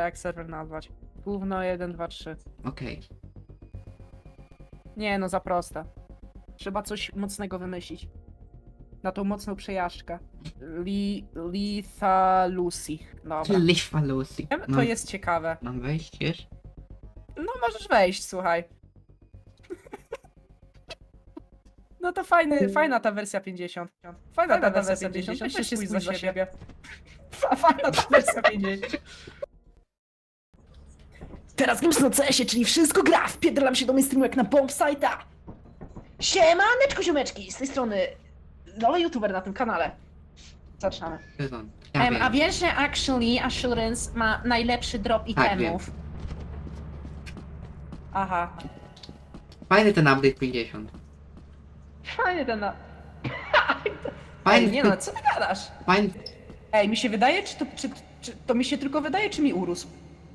jak serwer nazwać. Gówno 1, 2, 3. Okej. Nie no, za proste. Trzeba coś mocnego wymyślić. Na tą mocną przejażdżkę. Li... Litha Lucy. Dobra. Lifa Lucy. To No, jest ciekawe. Mam wejść już? No możesz wejść, słuchaj. No to fajny, fajna ta wersja 50. Fajna, ta, wersja 50. Weź się spójrz za siebie. Fa- Fajna ta wersja 50. Teraz gram na CS-ie, czyli wszystko gra! Wpierdalam się do mainstreamu jak na bombsite'a! Siemaneczko ziomeczki, z tej strony nowy youtuber na tym kanale. Zaczynamy. Ja Em, wiem. a wiesz, że actually Assurance ma najlepszy drop Tak, itemów? Aha. Fajny ten update 50. Fajny ten na... Fajny, Ej, nie no, co ty gadasz? fajny... Ej, mi się wydaje, czy to, czy, czy to mi się tylko wydaje, czy mi urósł?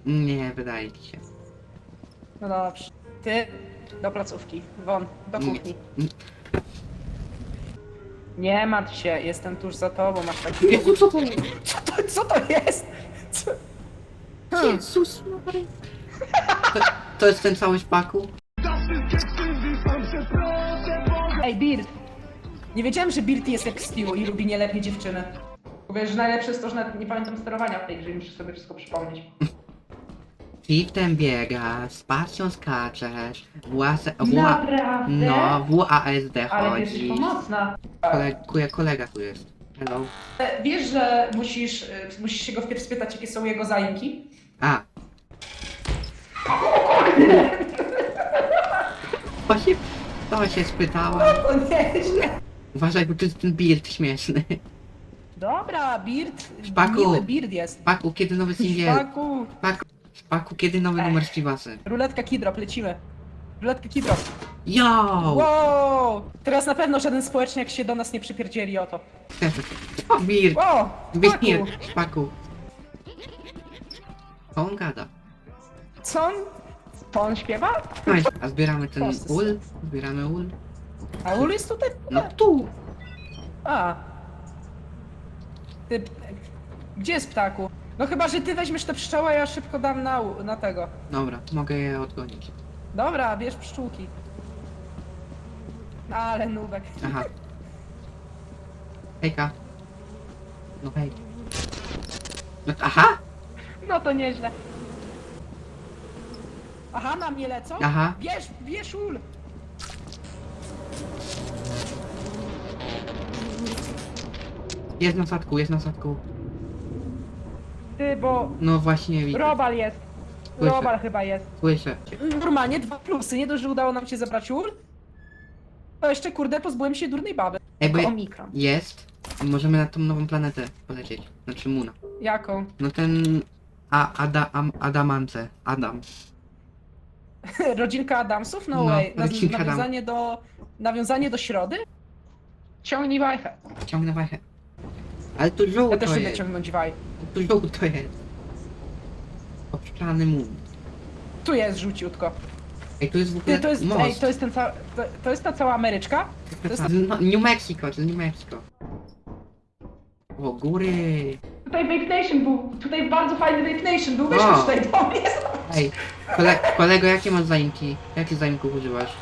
Nie, wydaje ci się. No dobrze. Ty do placówki, won, do kuchni. Nie. Martw się, jestem tuż za tobą, masz taki... Jezu, co to Co to, co to jest? Co? Jezus Maria. To, to jest ten cały szpaku? Ej, Birt! Nie wiedziałem, że Birt jest jak Stu i lubi nieletnie dziewczyny. Bo Wiesz, że najlepsze jest to, że nawet nie pamiętam sterowania w tej grze muszę sobie wszystko przypomnieć. Shiftem biegasz, spacją skaczesz, włas... WA... Naprawdę? No, WASD Ale jesteś chodzi. pomocna. Kolega, kolega tu jest. Hello. E, Wiesz, że musisz, e, musisz się go wpierw spytać, jakie są jego zajęki? A. Właśnie, to się spytała. To nieźle. Uważaj, bo to jest ten beard śmieszny. Dobra, Birt. Szpaku. Miły jest. Paku, kiedy nowy singiel? Szpaku. Paku, Paku, kiedy nowy Ech. numer z Chivasy? Ruletka Kidrop, lecimy. Ruletka Kidrop. Yo! Wow! Teraz na pewno żaden społeczniak się do nas nie przypierdzieli o to. O, beard! Wow! Szpaku. Paku. Co on gada? Co on? Co on śpiewa? Weź, a zbieramy ten ul? Zbieramy ul? A Ul jest tutaj? No tu! A. Ty... Gdzie jest ptaku? No chyba, że ty weźmiesz te pszczoły, a ja szybko dam na, u- na tego. Dobra, mogę je odgonić. Dobra, bierz pszczółki. Ale nubek. Aha. Hejka. No hej. No, aha! No to nieźle. Aha, na mnie lecą? Aha. Bierz, bierz ul! Jest na sadku, jest na sadku. Ty, bo No właśnie widzę. robal jest. Słyszę. Robal chyba jest. Słyszę. Normalnie dwa plusy. Nie dość, że udało nam się zebrać ul, to jeszcze kurde pozbyłem się durnej baby. Je- omikron. jest. Możemy na tą nową planetę polecieć. Znaczy Muna. Jaką? No ten... A, Ada, am, Adamance. Adam. Rodzinka Adamsów? No, No, way. Naz- rodzinka Adam- nawiązanie do... Nawiązanie do środy? Ciągnij wajchę. Ciągnę wajchę. Ale tu żółto Ja też lubię jest. ciągnąć waj. Tu żółto jest. Obszczany mun. Tu jest żółciutko. Ej, tu jest w ogóle Ty, to jest, most. ej, to jest ten ca... to, to jest ta cała Ameryczka? to jest- No, New Mexico, to jest New Mexico. O, góry. Tutaj Vape Nation był, tutaj bardzo fajny Vape Nation był, weź O. tutaj do mnie. Ej, kole, kolego, jakie masz zaimki? Jakie zaimków używasz?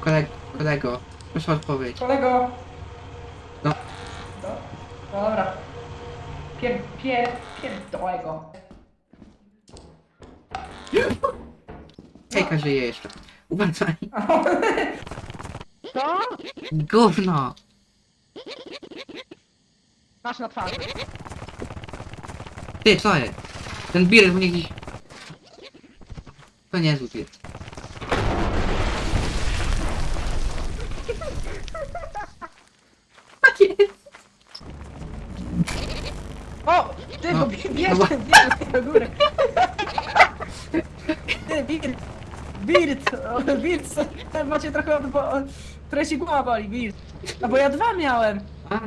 Koleg, kolego, proszę odpowiedź. Kolego. No. Do, dobra. Pier, pier, pierdolę go. Hejka żyje jeszcze. Uważaj. Co? Gówno! Masz na twarzy. Ty, co jest? Ten bilet mnie gdzieś... To nie jest Ty, No. bo bierz, bierz, No. bierz do góry. Ty, Birt. Birt, o, Birt, co- macie trochę od... Bo, trochę się głowa boli, Birt. No bo ja dwa miałem. A,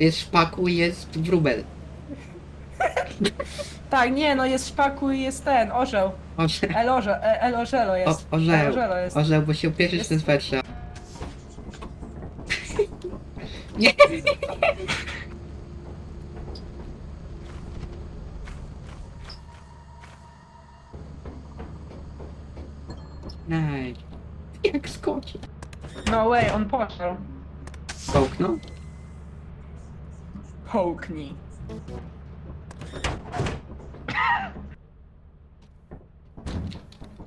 jest szpaku i jest wróbel. Tak, nie, no jest szpaku i jest ten, orzeł. Orze... El, e, El Orzelo O, jest. El orzeł. Orzelo jest. Orzeł, bo się upieszysz Jest- ten swetrze. Nie. Nej. Jak skoczy. No way, on poszedł. Połknął? Połknij.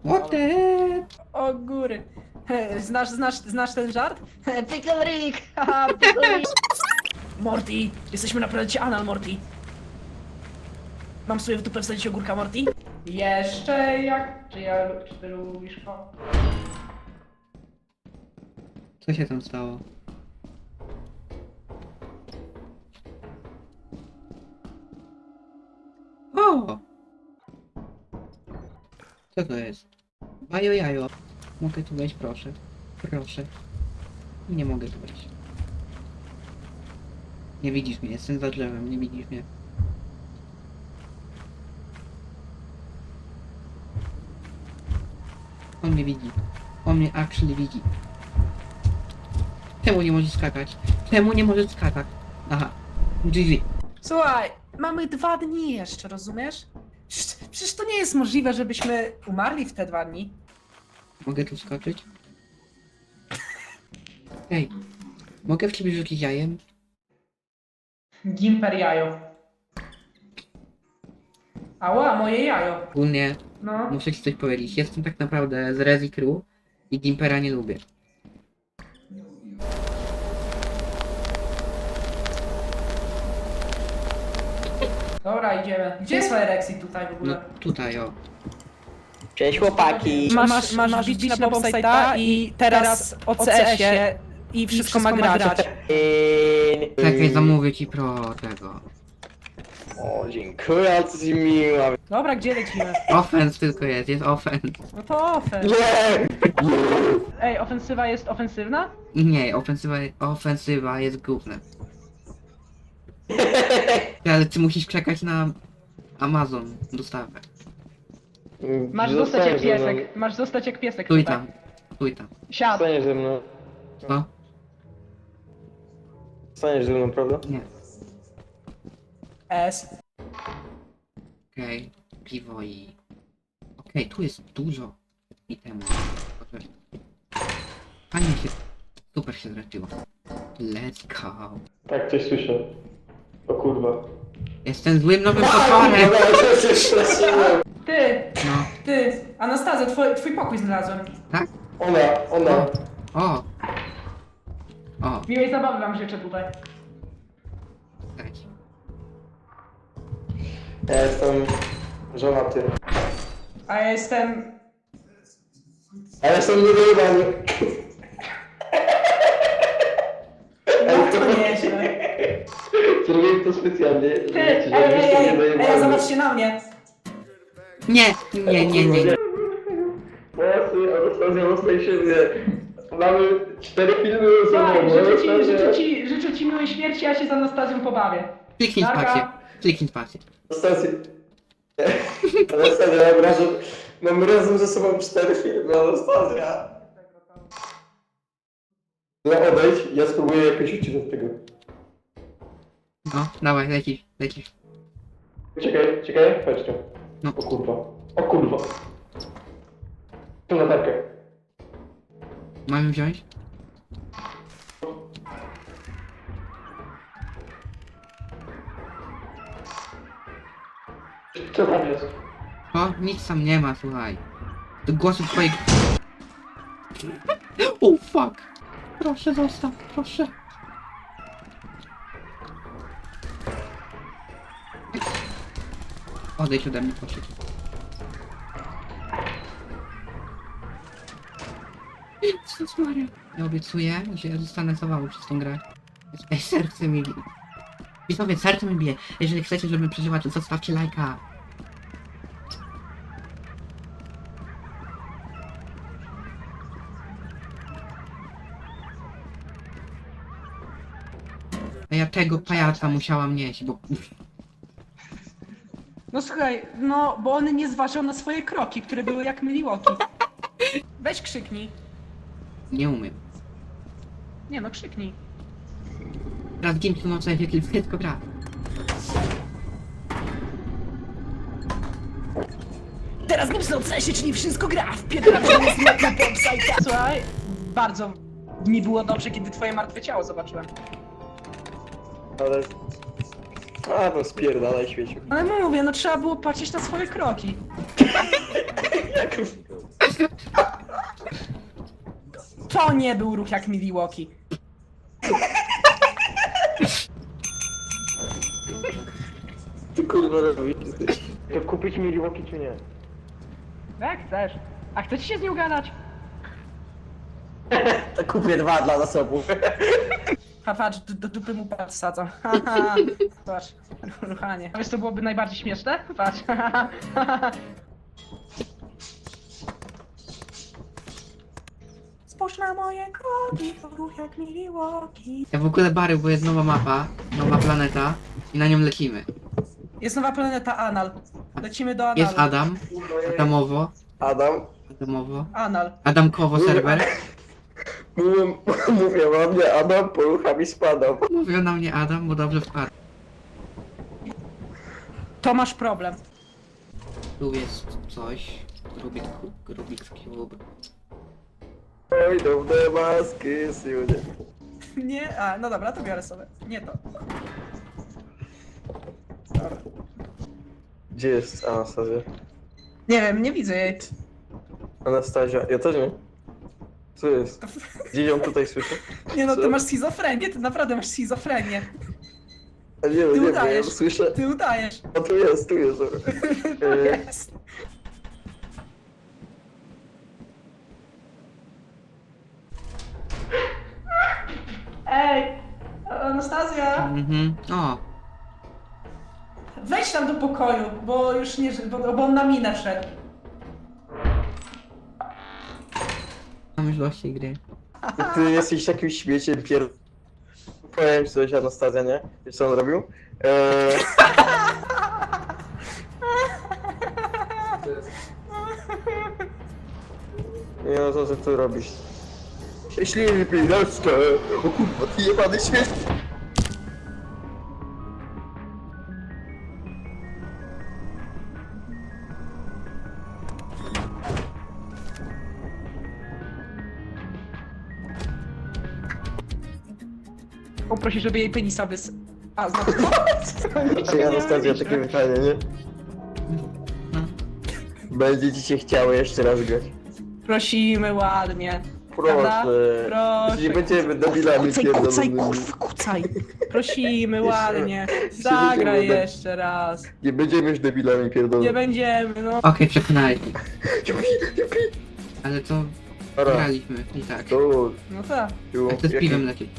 What the? O góry. He, Znasz, znasz, znasz ten żart? He, Pickle Rick! Haha, Pickle Rick! Morty! Jesteśmy na planecie Anal, Morty. Mam sobie w dupę wsadzić ogórka, Morty? Jeszcze jak? Czy ja czy ty lubisz go? Co się tam stało? O! Co to jest? Bajo jajo. Mogę tu wejść, proszę. Proszę. Nie mogę tu wejść. Nie widzisz mnie, jestem za drzewem, nie widzisz mnie. On mnie widzi. On mnie actually widzi. Czemu nie możesz skakać? Czemu nie możesz skakać? Aha. GG. Słuchaj, mamy dwa dni jeszcze, rozumiesz? Przecież, przecież to nie jest możliwe, żebyśmy umarli w te dwa dni. Mogę tu skoczyć? Ej. Mogę w ciebie rzucić jajem? Gimper jajo. Ała, moje jajo. Ogólnie No. muszę ci coś powiedzieć. Jestem tak naprawdę z Rezi Crew i Gimpera nie lubię. Dobra, idziemy. Gdzie jest Firexi tutaj w No ogóle? tutaj o. Cześć chłopaki! Masz, masz, masz bić na bombsite'a i teraz o CS-ie i wszystko ma grać. Eee, Czekaj, zamówię ci pro tego. O, dziękuję, co ci miło. Dobra, gdzie lecimy? Offense tylko jest, jest offense. No to ofens. Nie! Ej, ofensywa jest ofensywna? Nie, ofensywa, ofensywa jest gównem. Ale ty musisz czekać na Amazon dostawę. Masz zostać jak piesek. Masz zostać jak piesek Stój tutaj. tam, stój tam. Siad. Staniesz ze mną. Co? Staniesz ze mną, prawda? Nie. S. Okej, piwo i... Okej, tu jest dużo itemów. Chociaż- Fajnie się... Super się zreczyło. Let's go. Tak, coś słyszę. O kurwa. Jestem złym nowym potworem! Ty, No, ty, Anastazja, twój, twój pokój znalazłem. tak? Ona, ona. O! O, Miłej zabawy wam życzę tutaj. Ja jestem żonaty. A ja jestem... Ale jestem niedojebany. No to nieźle. Zrobiłem to specjalnie, żeby Ty, ej, ci ej, żebyś ej, ej, ej, zobaczcie na mnie. Nie, nie, nie, nie. nie. Mocny, Anastazja, mocnej siebie. Mamy cztery filmy ze Słuchaj, sobą. życzę ci, życzę ci, życzę ci miłej śmierci, a ja się z Anastazją pobawię. Kliknij Narka. spację. Kliknij spację. Anastazja. Anastazja, mam razem, mam razem ze sobą cztery filmy, Anastazja. No odejdź, ja spróbuję jakoś uciec od tego. No, dawaj, lecisz, lecisz. Czekaj, czekaj, chodź tu. No. O kurwa. O kurwa. Tu latarkę. Mamy wziąć? Co tam jest? O, nic tam nie ma, słuchaj. To głosy twoich... Oh fuck! Proszę zostaw, proszę. Odejdź ode mnie, cię. Jezus Maria. Ja obiecuję, że zostanę sobą przez tą grę. Ej, serce mi bije. Widzowie, serce mi bije. Jeżeli chcecie, żebym przeżyła, to zostawcie lajka. A ja tego pajaca musiałam nieść, bo... No słuchaj, no bo on nie zważał na swoje kroki, które były jak myliłoki. Weź krzyknij. Nie umiem. Nie no, krzyknij. Raz Gimsu no coś jak tylko gra. Teraz myślące się, czyli wszystko gra. Na bombsite'a. Słuchaj, bardzo mi było dobrze, kiedy twoje martwe ciało zobaczyłem. Ale... A, no spierdalaj śmieciu. Ale mówię, no trzeba było patrzeć na swoje kroki. Jak... To nie był ruch jak Milwaukee. Ty kurwa robisz? To kupić Milwaukee czy nie? Jak chcesz. A chcecie się z nią gadać? To kupię dwa dla zasobu. Ha, patrz, do, dupy mu pas sadzą. Haha, patrz, ruchanie. Wiesz, to byłoby najbardziej śmieszne? Patrz. Spójrz na moje kroki, to ruch jak Milwaukee. Ja w ogóle Bary, bo jest nowa mapa, nowa planeta i na nią lecimy. Jest nowa planeta Anal. Lecimy do Analu. Jest Adam, Adamowo, Adam, Adamowo, Anal. Adamkowo serwer. Mówią, mówią o mnie, Adam poruchami spadam. Mówią na mnie Adam, bo dobrze wpadł. To masz problem. Tu jest coś. Rubik, Rubik's Cube. Oj, do maski, synie. Nie, a no dobra, to biorę sobie. Nie to. Dobra. Gdzie jest Anastazja? Nie wiem, nie widzę jej. Anastazja, ja też nie. Co jest? Gdzie ją tutaj słyszę? Nie no, ty Co? masz schizofrenię, ty naprawdę masz schizofrenię. A nie wiem, Ty nie wiem, ja udajesz. słyszę. Ty udajesz. O, tu jest, tu jest. dobra. To E, jest. Ej, Anastazja, Mhm. O, wejdź tam do pokoju, bo już nie, ży- bo, bo on na minę wszedł. Tej gry. Ty jesteś takim śmieciem pier... Powiem ci coś, Anastazja, nie? Wiesz co on robił? Eee... Nie no, co ty robisz? Szczęśliwy pieniążkę! O kurwa, ty jebany śmieć! Poprosi, żeby jej penisa wys... A, znaczy... Ej, Anastazja, takie pytanie, nie? No. Będzie ci się chciało jeszcze raz grać. Prosimy ładnie. Prawda? Proszę. Proszę. Nie będziemy debilami Kucaj, kucaj, pierdolonymi. kurwa, kucaj. Prosimy ładnie. Zagraj jeszcze raz. Nie będziemy już debilami Nie pierdolonymi. będziemy, no. Okej, jupi. Ale to Dobra, graliśmy i tak. No tak. tu, Jak to z piwem lepiej.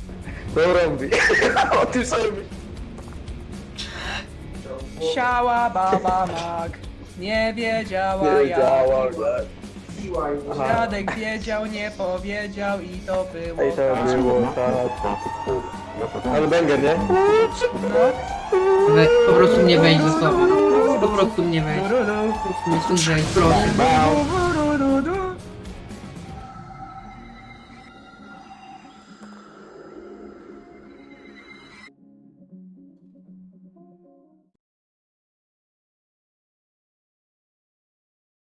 Dobra, mówi. O tym samym. Siała baba mag. Nie wiedziała Nie jak. działa, tak. Aha. Dziadek wiedział, nie powiedział i to było Ej, to tak. było tak. Ale banger, nie? No. Po prostu mnie weź ze sobą. Po prostu mnie weź. Dururu. Nie sądzę, proszę. Bał.